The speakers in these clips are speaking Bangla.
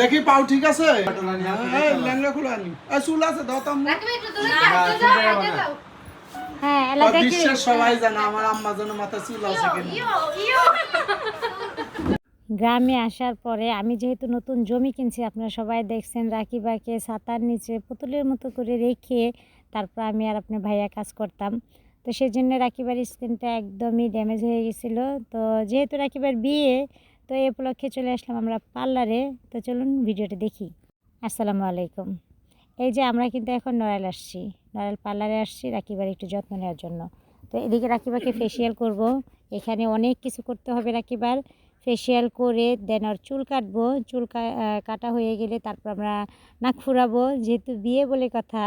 দেখি পাও ঠিক আছে? খুলে আনি। চুল দাও তো হ্যাঁ এলা আর দেখি। বিশ্বের সবাই জানে আমার আম্মা যেন মাথা চুল আছে কিনা। গ্রামে আসার পরে আমি যেহেতু নতুন জমি কিনছি আপনারা সবাই দেখছেন রাকিবাকে ছাতার নিচে পুতুলের মতো করে রেখে তারপর আমি আর আপনার ভাইয়া কাজ করতাম। তো সেই জন্য রাকিবার স্কিনটা একদমই ড্যামেজ হয়ে গেছিল। তো যেহেতু রাকিবার বিয়ে তো এই উপলক্ষে চলে আসলাম আমরা পার্লারে। তো চলুন ভিডিওটা দেখি। আসসালামু আলাইকুম। এই যে আমরা কিন্তু এখন নড়াইল আসছি। নড়াইল পার্লারে আসছি রাকিবার একটু যত্ন নেওয়ার জন্য। তো এদিকে রাকিবাকে ফেসিয়াল করব। এখানে অনেক কিছু করতে হবে রাকিবার। ফেসিয়াল করে দেন ওর চুল কাটবো। চুল কাটা হয়ে গেলে তারপর আমরা নাক ফুরাবো। যেহেতু বিয়ে বলে কথা,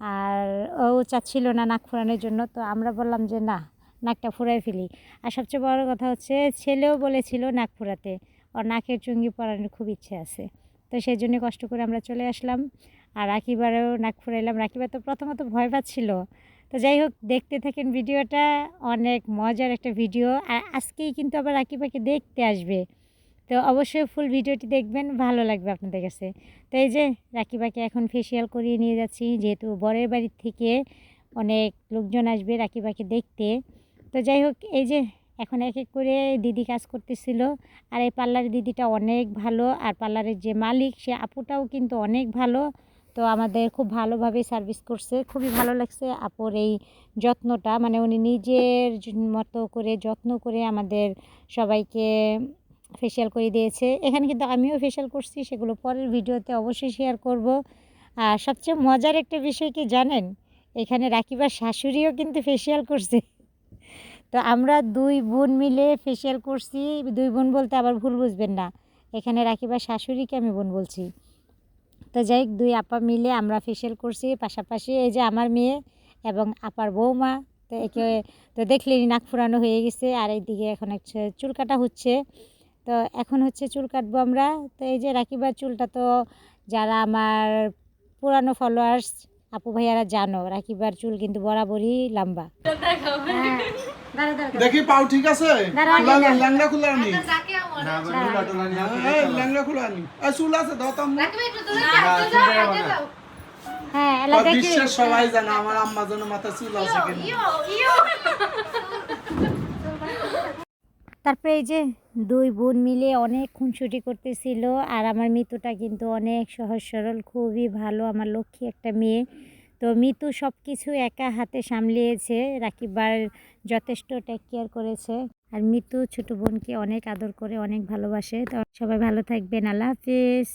আর ও চাচ্ছিল না নাক ফুরানোর জন্য। তো আমরা বললাম যে না নাকটা ফুরাই ফেলি। আর সবচেয়ে বড় কথা হচ্ছে, ছেলেও বলেছিল নাক ফুরাতে। ওর নাকের চুঙ্গি পরানোর খুব ইচ্ছে আছে। তো সেই জন্য কষ্ট করে আমরা চলে আসলাম। আর রাকিবারেও নাক ফুরাইলাম। রাকিবার তো প্রথমত ভয় পাচ্ছিল। তো যাই হোক, দেখতে থাকেন ভিডিওটা। অনেক মজার একটা ভিডিও। আর আজকেই কিন্তু আবার রাকিবাকে দেখতে আসবে। তো অবশ্যই ফুল ভিডিওটি দেখবেন। ভালো লাগবে আপনাদের কাছে। তো এই যে, রাকিবাকে এখন ফেসিয়াল করিয়ে নিয়ে যাচ্ছি। যেহেতু বরের বাড়ির থেকে অনেক লোকজন আসবে রাকিবাকে দেখতে। তো যাই হোক, এই যে এখন এক এক করে দিদি কাজ করতেছিল। আর এই পার্লারের দিদিটা অনেক ভালো, আর পার্লারের যে মালিক, সে আপুটাও কিন্তু অনেক ভালো। তো আমাদের খুব ভালোভাবে সার্ভিস করছে। খুবই ভালো লাগছে আপুর এই যত্নটা। মানে উনি নিজের মতো করে যত্ন করে আমাদের সবাইকে ফেসিয়াল করে দিয়েছে। এখানে কিন্তু আমিও ফেসিয়াল করছি, সেগুলো পরের ভিডিওতে অবশ্যই শেয়ার করব। আর সবচেয়ে মজার একটা বিষয় কি জানেন? এখানে রাকিবার শাশুড়িও কিন্তু ফেসিয়াল করছে। তো আমরা দুই বোন মিলে ফেসিয়াল করছি। দুই বোন বলতে আবার ভুল বুঝবেন না। এখানে রাকিবার শাশুড়িকে আমি বোন বলছি। তো যাই দুই আপা মিলে আমরা ফেসিয়াল করছি। পাশাপাশি এই যে আমার মেয়ে এবং আপার বৌমা, তো একে তো দেখলেনি নাক ফুরানো হয়ে গেছে। আর এইদিকে এখন হচ্ছে চুল কাটা হচ্ছে। তো এখন হচ্ছে চুল কাটবো আমরা। তো এই যে রাকিবার চুলটা তো যারা আমার পুরানো ফলোয়ার্স আপু ভাইয়ারা জানো রাখিবার চুল কিন্তু বরাবরই লম্বা। হ্যাঁ। দেখি পাও ঠিক আছে? ল্যাংড়া খুলে ল্যাংড়া চুল আছে দাও আগে যাও হ্যাঁ সবাই জানে আমার আম্মা জন্য মাথা চুল আছে কিনা। তারপরে এই যে দুই বোন মিলে অনেক খুনসুটি করতেছিল আর আমার মিতুটা কিন্তু অনেক সহজ সরল, খুবই ভালো, আমার লক্ষ্মী একটা মেয়ে। তো মিতু সব কিছু একা হাতে সামলিয়েছে রাকিবার যথেষ্ট টেক কেয়ার করেছে। আর মিতু ছোট বোনকে অনেক আদর করে, অনেক ভালোবাসে। তো সবাই ভালো থাকবেন, আল্লাহ হাফিজ।